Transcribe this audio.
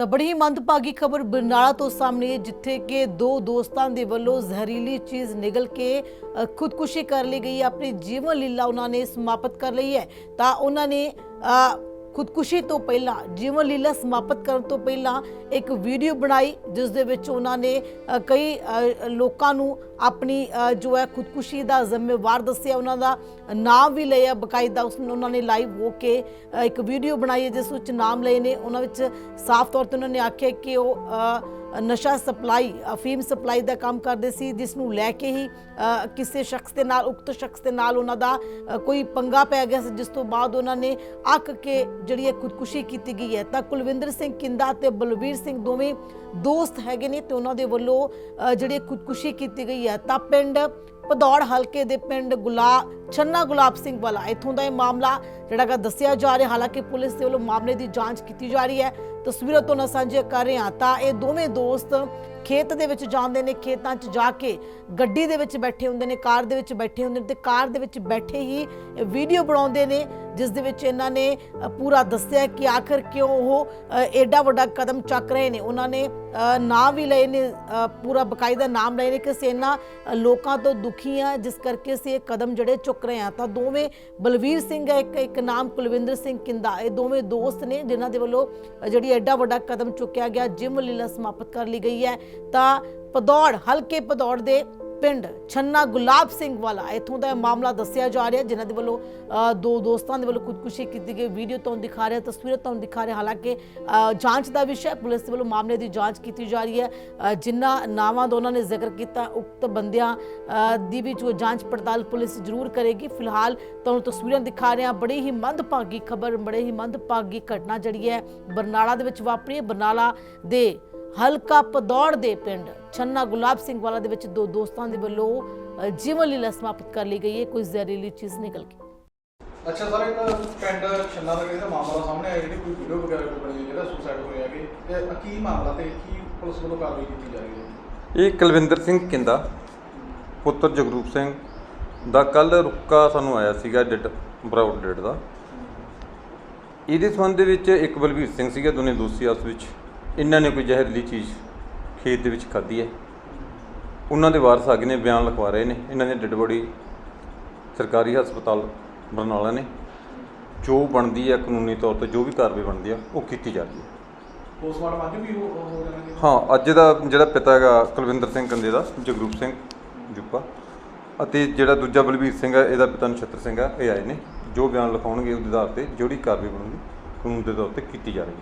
ਤਾਂ ਬੜੀ ਹੀ ਮੰਦਭਾਗੀ ਖਬਰ ਬਰਨਾਲਾ ਤੋਂ ਸਾਹਮਣੇ ਹੈ, ਜਿੱਥੇ ਕਿ ਦੋ ਦੋਸਤਾਂ ਦੇ ਵੱਲੋਂ ਜ਼ਹਿਰੀਲੀ ਚੀਜ਼ ਨਿਗਲ ਕੇ ਖੁਦਕੁਸ਼ੀ ਕਰ ਲਈ ਗਈ ਆਪਣੀ ਜੀਵਨ ਲੀਲਾ ਉਹਨਾਂ ਨੇ ਸਮਾਪਤ ਕਰ ਲਈ ਹੈ। ਤਾਂ ਉਹਨਾਂ ਨੇ ਖੁਦਕੁਸ਼ੀ ਤੋਂ ਪਹਿਲਾਂ, ਜੀਵਨ ਲੀਲਾ ਸਮਾਪਤ ਕਰਨ ਤੋਂ ਪਹਿਲਾਂ ਇੱਕ ਵੀਡੀਓ ਬਣਾਈ, ਜਿਸ ਦੇ ਵਿੱਚ ਉਹਨਾਂ ਨੇ ਕਈ ਲੋਕਾਂ ਨੂੰ ਆਪਣੀ ਜੋ ਹੈ ਖੁਦਕੁਸ਼ੀ ਦਾ ਜ਼ਿੰਮੇਵਾਰ ਦੱਸਿਆ, ਉਹਨਾਂ ਦਾ ਨਾਮ ਵੀ ਲਿਆ ਬਕਾਇਦਾ। ਉਸ ਨੂੰ ਉਹਨਾਂ ਨੇ ਲਾਈਵ ਹੋ ਕੇ ਇੱਕ ਵੀਡੀਓ ਬਣਾਈ ਹੈ, ਜਿਸ ਵਿੱਚ ਨਾਮ ਲਏ ਨੇ। ਉਹਨਾਂ ਵਿੱਚ ਸਾਫ਼ ਤੌਰ ਤੇ ਉਹਨਾਂ ਨੇ ਆਖਿਆ ਕਿ ਉਹ ਨਸ਼ਾ ਸਪਲਾਈ ਅਫੀਮ ਸਪਲਾਈ ਦਾ ਕੰਮ ਕਰਦੇ ਸੀ ਜਿਸ ਨੂੰ ਲੈ ਕੇ ਹੀ ਕਿਸੇ ਸ਼ਖਸ ਦੇ ਨਾਲ ਉਕਤ ਸ਼ਖਸ ਦੇ ਨਾਲ ਉਹਨਾਂ ਦਾ ਕੋਈ ਪੰਗਾ ਪੈ ਗਿਆ ਸੀ ਜਿਸ ਤੋਂ ਬਾਅਦ ਉਹਨਾਂ ਨੇ ਅੱਕ ਕੇ ਜਿਹੜੀ ਹੈ ਖੁਦਕੁਸ਼ੀ ਕੀਤੀ ਗਈ ਹੈ ਤਾਂ ਕੁਲਵਿੰਦਰ ਸਿੰਘ ਕਿੰਦਾ ਤੇ ਬਲਵੀਰ ਸਿੰਘ ਦੋਵੇਂ ਦੋਸਤ ਹੈਗੇ ਨੇ ਤੇ ਉਹਨਾਂ ਦੇ ਵੱਲੋਂ ਅ, ਜਿਹੜੀ ਖੁਦਕੁਸ਼ੀ ਕੀਤੀ ਗਈ ਹੈ ਤਾਂ ਪਿੰਡ ਪਦੌੜ ਹਲਕੇ ਦੇ ਪਿੰਡ ਗੁਲਾ ਛੰਨਾ ਗੁਲਾਬ ਸਿੰਘ ਵਾਲਾ ਇੱਥੋਂ ਦਾ ਇਹ ਮਾਮਲਾ ਜਿਹੜਾ ਕਿ ਦੱਸਿਆ ਜਾ ਰਿਹਾ, ਹਾਲਾਂਕਿ ਪੁਲਿਸ ਦੇ ਵੱਲੋਂ ਮਾਮਲੇ ਦੀ ਜਾਂਚ ਕੀਤੀ ਜਾ ਰਹੀ ਹੈ। ਤਸਵੀਰਾਂ ਤੋਂ ਨਾ ਸਾਂਝੇ ਕਰ ਰਹੇ ਹਾਂ ਤਾਂ ਇਹ ਦੋਵੇਂ ਦੋਸਤ ਖੇਤ ਦੇ ਵਿੱਚ ਜਾਂਦੇ ਨੇ ਖੇਤਾਂ 'ਚ ਜਾ ਕੇ ਗੱਡੀ ਦੇ ਵਿੱਚ ਬੈਠੇ ਹੁੰਦੇ ਨੇ ਕਾਰ ਦੇ ਵਿੱਚ ਬੈਠੇ ਹੁੰਦੇ ਨੇ ਤੇ ਕਾਰ ਦੇ ਵਿੱਚ ਬੈਠੇ ਹੀ ਵੀਡੀਓ ਬਣਾਉਂਦੇ ਨੇ ਜਿਸ ਦੇ ਵਿੱਚ ਇਹਨਾਂ ਨੇ ਪੂਰਾ ਦੱਸਿਆ ਕਿ ਆਖਰ ਕਿਉਂ ਉਹ ਅ, ਐਡਾ ਵੱਡਾ ਕਦਮ ਚੱਕ ਰਹੇ ਨੇ। ਉਹਨਾਂ ਨੇ ਨਾਂ ਵੀ ਲਏ ਨੇ ਪੂਰਾ ਬਕਾਇਦਾ ਨਾਮ ਲਏ ਨੇ ਕਿ ਅਸੀਂ ਇਹਨਾਂ ਲੋਕਾਂ ਤੋਂ ਦੁਖੀ ਆ ਜਿਸ ਕਰਕੇ ਅਸੀਂ ਇਹ ਕਦਮ ਜਿਹੜੇ ਚੁੱਕ ਰਹੇ ਆ ਤਾਂ ਦੋਵੇਂ ਬਲਵੀਰ ਸਿੰਘ ਹੈ ਇੱਕ ਇੱਕ ਨਾਮ ਕੁਲਵਿੰਦਰ ਸਿੰਘ ਕਿੰਦਾ ਇਹ ਦੋਵੇਂ ਦੋਸਤ ਨੇ ਜਿਨ੍ਹਾਂ ਦੇ ਵੱਲੋਂ ਜਿਹੜੀ ਐਡਾ ਵੱਡਾ ਕਦਮ ਚੁੱਕਿਆ ਗਿਆ ਜਿਮ ਲੀਲਾ ਸਮਾਪਤ ਕਰ ਲਈ ਗਈ ਹੈ। ਤਾਂ ਪਦੌੜ ਹਲਕੇ ਪਦੌੜ ਦੇ ਪਿੰਡ ਛੰਨਾ ਗੁਲਾਬ ਸਿੰਘ ਵਾਲਾ ਇਥੋਂ ਦਾ ਇਹ ਮਾਮਲਾ ਦੱਸਿਆ ਜਾ ਰਿਹਾ ਜਿਨ੍ਹਾਂ ਦੇ ਵੱਲੋਂ ਦੋ ਦੋਸਤਾਂ ਦੇ ਵੱਲੋਂ ਖੁਦਕੁਸ਼ੀ ਕੀਤੀ ਗਈ ਵੀਡੀਓ ਤੁਹਾਨੂੰ ਦਿਖਾ ਰਿਹਾ ਤਸਵੀਰਾਂ ਤੁਹਾਨੂੰ ਦਿਖਾ ਰਿਹਾ ਹਾਲਾਂਕਿ ਜਾਂਚ ਦਾ ਵਿਸ਼ਾ ਹੈ, ਪੁਲਿਸ ਦੇ ਵੱਲੋਂ ਮਾਮਲੇ ਦੀ ਜਾਂਚ ਕੀਤੀ ਜਾ ਰਹੀ ਹੈ। ਜਿਨ੍ਹਾਂ ਨਾਵਾਂ ਦਾ ਉਹਨਾਂ ਨੇ ਜ਼ਿਕਰ ਕੀਤਾ ਉਕਤ ਬੰਦਿਆਂ ਦੀ ਵੀ ਜੋ ਜਾਂਚ ਪੜਤਾਲ ਪੁਲਿਸ ਜ਼ਰੂਰ ਕਰੇਗੀ। ਫਿਲਹਾਲ ਤੁਹਾਨੂੰ ਤਸਵੀਰਾਂ ਦਿਖਾ ਰਿਹਾ ਬੜੀ ਹੀ ਮੰਦਭਾਗੀ ਖਬਰ ਬੜੇ ਹੀ ਮੰਦਭਾਗੀ ਘਟਨਾ ਜਿਹੜੀ ਹੈ ਬਰਨਾਲਾ ਦੇ ਵਿੱਚ ਵਾਪਰੀ ਹੈ। ਬਰਨਾਲਾ ਦੇ ਹਲਕਾ ਪਦੌੜ ਦੇ ਪਿੰਡ ਛੰਨਾ ਗੁਲਾਬ ਸਿੰਘ ਵਾਲਾ ਦੇ ਵਿੱਚ ਦੋ ਦੋਸਤਾਂ ਦੇ ਵੱਲੋਂ ਜੀਵਨ ਲੀਲਾ ਸਮਾਪਤ ਕਰ ਲਈ ਗਈ ਹੈ। ਕੋਈ ਜ਼ਹਿਰੀਲੀ ਚੀਜ਼ ਨਿਕਲ ਕੇ। ਅੱਛਾ ਸਰ ਇੱਕ ਪਿੰਡ ਛੰਨਾ ਦਾ ਜਿਹੜਾ ਮਾਮਲਾ ਸਾਹਮਣੇ ਆਇਆ ਜਿਹੜੀ ਕੋਈ ਵੀਡੀਓ ਵਗੈਰਾ ਕੋਈ ਬਣੀ ਹੈ ਜਿਹੜਾ ਸੁਸਾਈਡ ਹੋਇਆ ਕਿ ਤੇ ਕੀ ਮਾਮਲਾ ਤੇ ਕੀ ਪੁਲਿਸ ਵੱਲੋਂ ਕਾਰਵਾਈ ਕੀਤੀ ਜਾ ਰਹੀ ਹੈ? ਇਹ ਕੁਲਵਿੰਦਰ ਸਿੰਘ ਕਿੰਦਾ ਪੁੱਤਰ ਜਗਰੂਪ ਸਿੰਘ ਦਾ ਕੱਲ ਰੁੱਕਾ ਸਾਨੂੰ ਆਇਆ ਸੀਗਾ ਡਿਟ ਬਰਾਊਡ ਡੇਟ ਦਾ। ਇਹਦੇ ਸੰਬੰਧ ਦੇ ਵਿੱਚ ਇੱਕ ਬਲਵੀਰ ਸਿੰਘ ਸੀਗਾ ਦੋਨੇ ਦੋਸਤੀ ਆਪਸ ਵਿੱਚ। ਇਹਨਾਂ ਨੇ ਕੋਈ ਜ਼ਹਿਰੀਲੀ ਚੀਜ਼ ਖੇਤ ਦੇ ਵਿੱਚ ਖਾਧੀ ਹੈ। ਉਹਨਾਂ ਦੇ ਵਾਰਸ ਆਗੇ ਨੇ ਬਿਆਨ ਲਿਖਵਾ ਰਹੇ ਨੇ। ਇਹਨਾਂ ਦੀ ਡੈਡ ਬੋਡੀ ਸਰਕਾਰੀ ਹਸਪਤਾਲ ਬਰਨਾਲਾ ਨੇ। ਜੋ ਬਣਦੀ ਹੈ ਕਾਨੂੰਨੀ ਤੌਰ ਤੇ ਜੋ ਵੀ ਕਾਰਵਾਈ ਬਣਦੀ ਆ ਉਹ ਕੀਤੀ ਜਾ ਰਹੀ ਹੈ। ਪੋਸਟਮਾਰਟਮ ਅੱਜ ਵੀ ਹੋ ਹੋ ਜਾਣਾ ਜੀ ਹਾਂ ਅੱਜ ਦਾ ਜਿਹੜਾ ਪਿਤਾ ਹੈਗਾ ਕੁਲਵਿੰਦਰ ਸਿੰਘ ਕੰਦੇ ਦਾ ਜਗਰੂਪ ਸਿੰਘ ਜੁੱਪਾ ਅਤੇ ਜਿਹੜਾ ਦੂਜਾ ਬਲਬੀਰ ਸਿੰਘ ਹੈ ਇਹਦਾ ਪਿਤਾ ਨਛੱਤਰ ਸਿੰਘ ਹੈ ਇਹ ਆਏ ਨੇ। ਜੋ ਬਿਆਨ ਲਿਖਾਉਣਗੇ ਉਹਦੇ ਆਧਾਰ ਤੇ ਜਿਹੜੀ ਕਾਰਵਾਈ ਬਣੂਗੀ ਕਾਨੂੰਨ ਦੇ ਤੌਰ ਤੇ ਕੀਤੀ ਜਾਵੇਗੀ